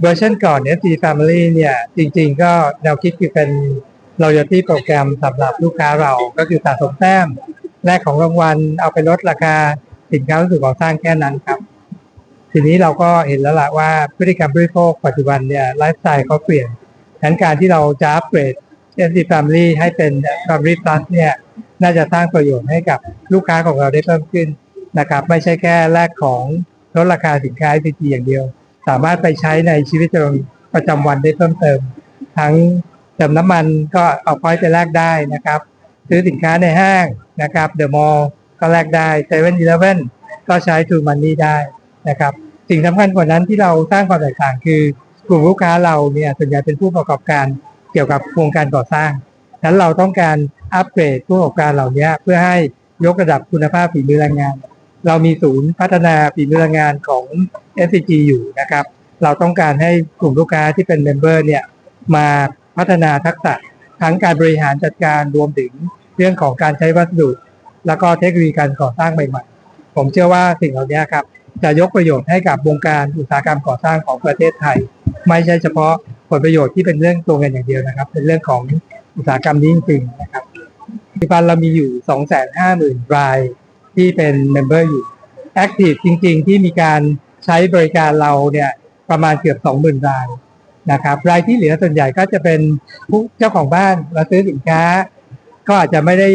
เวอร์ชันก่อน FG Family เนี่ย จริง ๆ ก็แนวคิดคือเป็น loyalty โปรแกรมสำหรับลูกค้าเราก็คือสะสมแต้มแลกของรางวัลเอาไปลดราคาสินค้าวัสดุก่อสร้างแค่นั้นครับ ทีนี้เราก็เห็นแล้วล่ะว่าพฤติกรรมบริโภคปัจจุบันเนี่ยไลฟ์สไตล์เขาเปลี่ยนดังนั้นการที่เราจะอัปเกรด FG Family ให้เป็น Family Plus เนี่ยน่าจะสร้างประโยชน์ให้กับลูกค้าของเราได้เพิ่มขึ้นนะครับ ไม่ใช่แค่แลกของลดราคาสินค้า FG อย่างเดียว สามารถไปใช้ในชีวิตประจำวันได้เพิ่มเติม ทั้งเติมน้ำมันก็เอาพอยต์ไปแลกได้นะครับ ซื้อสินค้าในห้างนะครับเดอะมอลล์ก็แลกได้เซเว่นอีเลฟเว่นก็ใช้ทูมันนี่ได้นะครับ สิ่งสำคัญกว่านั้นที่เราสร้างความแตกต่างคือกลุ่มลูกค้าเราเนี่ยส่วนใหญ่เป็นผู้ประกอบการเกี่ยวกับโครงการก่อสร้างนั้นเราต้องการอัปเกรดผู้ประกอบการเหล่านี้เพื่อให้ยกระดับคุณภาพฝีมือแรงงาน เรามีศูนย์พัฒนาฝีมือแรงงานของ SCG อยู่นะครับ เราต้องการให้กลุ่มลูกค้าที่เป็นเมมเบอร์เนี่ยมาพัฒนาทักษะทั้งการบริหารจัดการรวมถึงเรื่องของการใช้วัสดุ แล้วก็เทคโนโลยีการก่อสร้างใหม่ๆ ผมเชื่อว่าสิ่งเหล่านี้ครับจะยกประโยชน์ให้กับวงการอุตสาหกรรมก่อสร้างของประเทศไทย ไม่ใช่เฉพาะผลประโยชน์ที่เป็นเรื่องตัวเงินอย่างเดียวนะครับ เป็นเรื่องของอุตสาหกรรมนี้จริงๆนะครับปัจจุบันเรามีอยู่ 250,000 ราย ที่เป็นเมมเบอร์อยู่ แอคทีฟจริง ๆ ที่มีการใช้บริการเราเนี่ยประมาณเกือบ 20,000 รายนะครับรายที่เหลือส่วนใหญ่ก็จะเป็นผู้เจ้าของบ้านมาซื้อสินค้า ก็อาจจะไม่ได้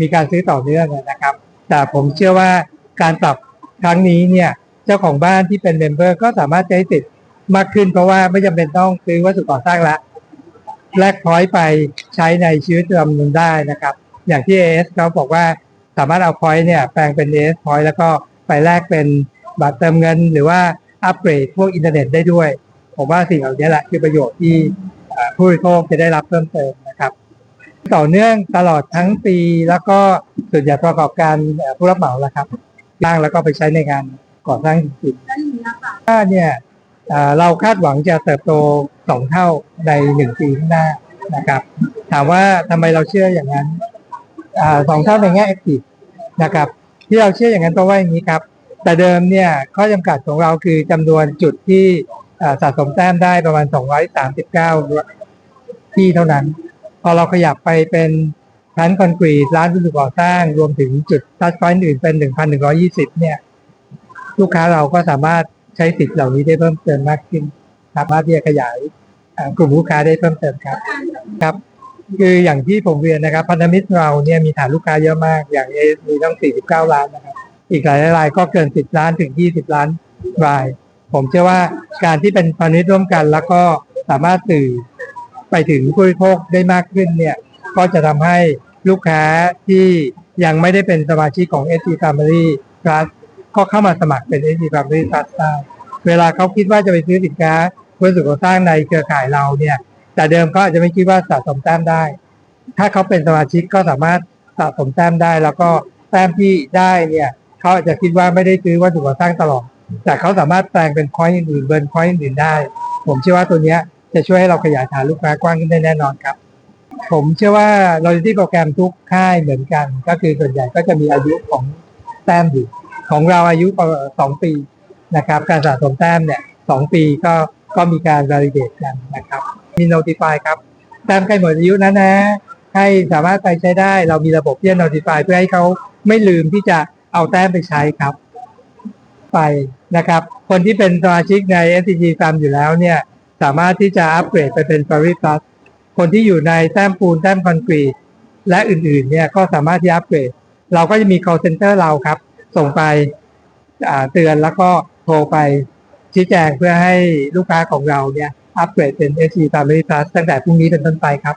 มีการซื้อต่อเนื่องนะครับ แต่ผมเชื่อว่าการปรับครั้งนี้เนี่ยเจ้าของบ้านที่เป็นเมมเบอร์ก็สามารถใช้สิทธิ์มากขึ้นเพราะว่าไม่จำเป็นต้องซื้อวัสดุก่อสร้างละแลกพอยต์ไปใช้ในชีวิตประจำวันได้นะครับ อย่างที่ AS เขาบอกว่า สามารถเอาพอยต์เนี่ยแปลงเป็น AS พอยต์แล้วก็ไปแลกเป็นบัตรเติมเงิน หรือว่าอัปเกรดพวกอินเทอร์เน็ตได้ด้วย ผมว่าสิ่งเหล่านี้แหละคือประโยชน์ที่ผู้บริโภคจะได้รับเพิ่มเติมนะครับ ต่อเนื่องตลอดทั้งปีแล้วก็ส่วนใหญ่ประกอบการผู้รับเหมาแล้วครับร่างแล้วก็ไปใช้ในงานก่อสร้างจริงๆถ้าเนี่ยเราคาดหวังจะเติบโตสองเท่าในหนึ่งปีข้างหน้านะครับ ถามว่าทำไมเราเชื่ออย่างนั้นอสองเท่าในแง่ active นะครับ ที่เราเชื่ออย่างนั้นเพราะว่าอย่างนี้ครับ แต่เดิมเนี่ยข้อจำกัดของเราคือจำนวนจุดที่สะสมแต้มได้ประมาณ 239 ที่เท่านั้น พอเราขยับไปเป็นชั้นคอนกรีตร้านวัสดุก่อสร้าง รวมถึงจุดทัชพอยต์อื่นเป็น 1,120 เนี่ย ลูกค้าเราก็สามารถใช้สิทธิ์เหล่านี้ได้เพิ่มเติมมากขึ้น สามารถที่จะขยายกลุ่มลูกค้าได้เพิ่มเติมครับครับ คืออย่างที่ผมเรียนนะครับ พันธมิตรเราเนี่ยมีฐานลูกค้าเยอะมาก อย่างเอมีต้ง 49 ล้านนะครับ อีกหลายรายก็เกิน 10 ล้านถึง 20 ล้านราย ผมเชื่อว่าการที่เป็นพันธมิตรร่วมกัน แล้วก็สามารถสื่อไปถึงผู้บริโภคได้มากขึ้นเนี่ย ก็จะทำให้ลูกค้าที่ยังไม่ได้เป็นสมาชิกของ s อ Family Plus ก็เข้ามาสมัครเป็น s อ Family Plus ได้เวลาเขาคิดว่าจะไปซื้อสินค้าวัสดุก่อสร้างในเครือข่ายเราเนี่ย แต่เดิมเขาอาจจะไม่คิดว่าสะสมแต้มได้ ถ้าเขาเป็นสมาชิกก็สามารถสะสมแต้มได้ แล้วก็แต้มที่ได้เนี่ยเขาอาจจะคิดว่าไม่ได้ซื้อวัสดุก่อสร้างตลอด แต่เขาสามารถแปลงเป็นพอยต์อื่นเบิร์นพอยต์อื่นได้ ผมเชื่อว่าตัวเนี้ยจะช่วยให้เราขยายฐานลูกค้ากว้างขึ้นได้แน่นอนครับ ผมเชื่อว่า loyalty โปรแกรมทุกค่ายเหมือนกัน ก็คือส่วนใหญ่ก็จะมีอายุของแต้มอยู่ของเราอายุสองปีนะครับ การสะสมแต้มเนี่ยสองปีก็ก็มีการ validate กันนะครับ มี notify ครับแต้มใกล้หมดอายุนะนะ ให้สามารถไปใช้ได้ เรามีระบบที่จะ notify เพื่อให้เขาไม่ลืมที่จะเอาแต้มไปใช้ครับ ไปนะครับ คนที่เป็นสมาชิกใน SCG Farm อยู่แล้วเนี่ย สามารถที่จะอัปเกรดไปเป็น f a r i Plus คนที่อยู่ในแต้มปูนแต้มคอนกรีตและอื่นๆ เนี่ยก็สามารถที่อัปเกรด เราก็จะมี call center เราครับ ส่งไปเตือนแล้วก็โทรไปชี้แจงเพื่อให้ลูกค้าของเราเนี่ย อัปเกรดเป็น SC Family Plus ตั้งแต่พรุ่งนี้เป็นต้นไปครับ